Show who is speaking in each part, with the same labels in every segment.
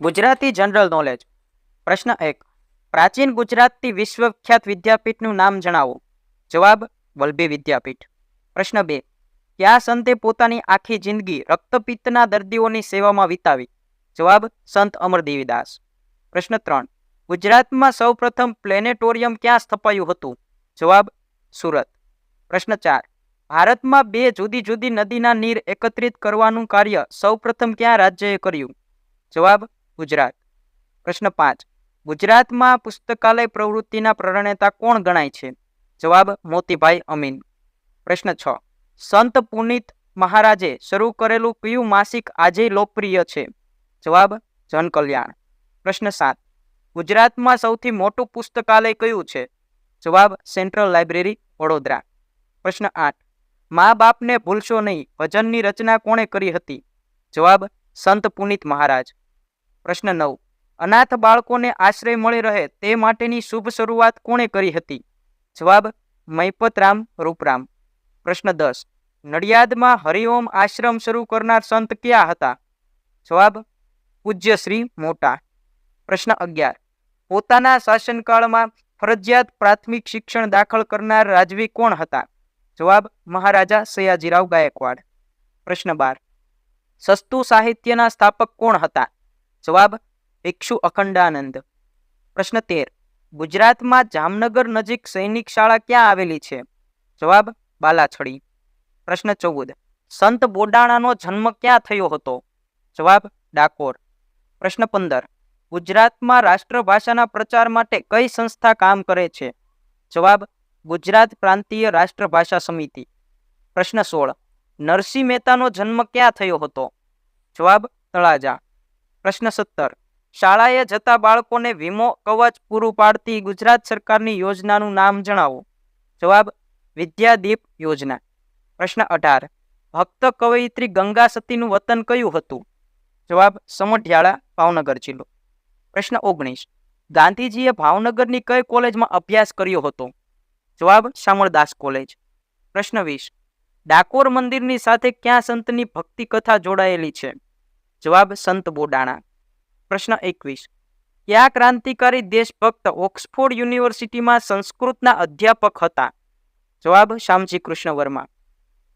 Speaker 1: Gujarati general knowledge. પ્રશ્ન એક, પ્રાચીન ગુજરાતથી વિશ્વખ્યાત વિદ્યાપીઠનું નામ જણાવો. જવાબ વલભી વિદ્યાપીઠ. પ્રશ્ન બે, કયા સંતે પોતાની આખી જિંદગી રક્તપિત્તના દર્દીઓની સેવામાં વિતાવી? જવાબ, સંત અમરદેવીદાસ. પ્રશ્ન ત્રણ, ગુજરાતમાં સૌપ્રથમ પ્લેનેટોરિયમ ક્યાં સ્થપાયું હતું? જવાબ, સુરત. પ્રશ્ન ચાર, ભારતમાં બે જુદી જુદી નદીના નીર એકત્રિત કરવાનું કાર્ય સૌપ્રથમ ક્યાં રાજ્યએ કર્યું? જવાબ ગુજરાત. પ્રશ્ન પાંચ. ગુજરાતમાં પુસ્તકાલય પ્રવૃત્તિના પ્રણેતા કોણ ગણાય છે? જવાબ મોતીભાઈ અમીન. પ્રશ્ન છ. સંત પુનિત મહારાજે શરૂ કરેલું કયું માસિક આજે લોકપ્રિય છે? જવાબ જનકલ્યાણ. પ્રશ્ન સાત. ગુજરાતમાં સૌથી મોટું પુસ્તકાલય કયું છે? જવાબ સેન્ટ્રલ લાઇબ્રેરી, વડોદરા. પ્રશ્ન આઠ. મા બાપને ભૂલશો નહીં, ભજનની રચના કોણે કરી હતી? જવાબ સંત પુનિત મહારાજ. પ્રશ્ન નવ. અનાથ બાળકોને આશ્રય મળી રહે તે માટેની શુભ શરૂઆત કોણે કરી હતી? જવાબ, મૈપતરામ રૂપરામ. પ્રશ્ન દસ. નડિયાદમાં હરિઓમ આશ્રમ શરૂ કરનાર સંત ક્યાં હતા? જવાબ પૂજ્ય શ્રી મોટા. પ્રશ્ન અગિયાર. પોતાના શાસનકાળમાં ફરજિયાત પ્રાથમિક શિક્ષણ દાખલ કરનાર રાજવી કોણ હતા? જવાબ, મહારાજા સયાજીરાવ ગાયકવાડ. પ્રશ્ન બાર. સસ્તું સાહિત્યના સ્થાપક કોણ હતા? જવાબ, ભિક્ષુ અખંડાનંદ. પ્રશ્ન તેર, ગુજરાતમાં જામનગર નજીક સૈનિક શાળા ક્યાં આવેલી છે? જવાબ, બાલાછડી. પ્રશ્ન ચૌદ, સંત બોડાણાનો જન્મ ક્યાં થયો હતો? જવાબ, ડાકોર. પ્રશ્ન પંદર, ગુજરાતમાં રાષ્ટ્રભાષાના પ્રચાર માટે કઈ સંસ્થા કામ કરે છે? જવાબ, ગુજરાત પ્રાંતીય રાષ્ટ્રભાષા સમિતિ. પ્રશ્ન સોળ, નરસિંહ મહેતાનો જન્મ ક્યાં થયો હતો? જવાબ, તળાજા. પ્રશ્ન સત્તર. શાળાએ જતા બાળકોને વીમો કવચ પૂરું પાડતી ગુજરાત સરકારની યોજનાનું નામ જણાવો. જવાબ, વિદ્યાદીપ યોજના. પ્રશ્ન અઢાર. ભક્ત કવયિત્રી ગંગા સતીનું વતન કયું હતું? જવાબ, સમઢિયાળા, ભાવનગર જિલ્લો. પ્રશ્ન ઓગણીસ. ગાંધીજીએ ભાવનગરની કઈ કોલેજમાં અભ્યાસ કર્યો હતો? જવાબ, શામળદાસ કોલેજ. પ્રશ્ન વીસ. ડાકોર મંદિરની સાથે ક્યાં સંતની ભક્તિ કથા જોડાયેલી છે? જવાબ સંત બોડાણા. પ્રશ્ન એકવીસ. કયા ક્રાંતિકારી દેશભક્ત ઓક્સફોર્ડ યુનિવર્સિટીમાં સંસ્કૃતના અધ્યાપક હતા. જવાબ શ્યામજી કૃષ્ણ વર્મા.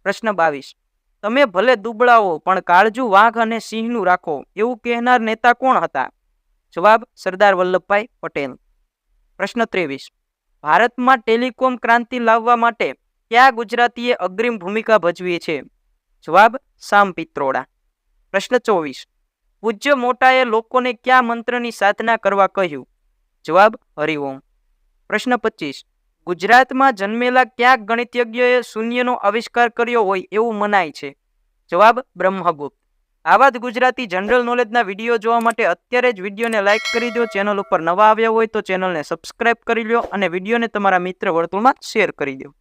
Speaker 1: પ્રશ્ન બાવીસ. તમે ભલે દુબળાઓ, પણ કાળજુ વાઘ અને સિંહનું રાખો, એવું કહેનાર નેતા કોણ હતા? જવાબ સરદાર વલ્લભભાઈ પટેલ. પ્રશ્ન ત્રેવીસ. ભારતમાં ટેલિકોમ ક્રાંતિ લાવવા માટે કયા ગુજરાતીએ અગ્રિમ ભૂમિકા ભજવી છે? જવાબ સામ પિત્રોડા. પ્રશ્ન ચોવીસ. પૂજ્ય મોટાએ લોકોને કયા મંત્રની સાધના કરવા કહ્યું? જવાબ હરિઓમ. પ્રશ્ન પચીસ. ગુજરાતમાં જન્મેલા ક્યાંક ગણિતજ્ઞએ શૂન્યનો આવિષ્કાર કર્યો હોય એવું મનાય છે? જવાબ બ્રહ્મગુપ્ત. આવા જ ગુજરાતી જનરલ નોલેજના વીડિયો જોવા માટે અત્યારે જ વિડીયોને લાઇક કરી દો. ચેનલ ઉપર નવા આવ્યા હોય તો ચેનલને સબસ્ક્રાઇબ કરી લો અને વિડીયોને તમારા મિત્ર વર્તુળમાં શેર કરી દો.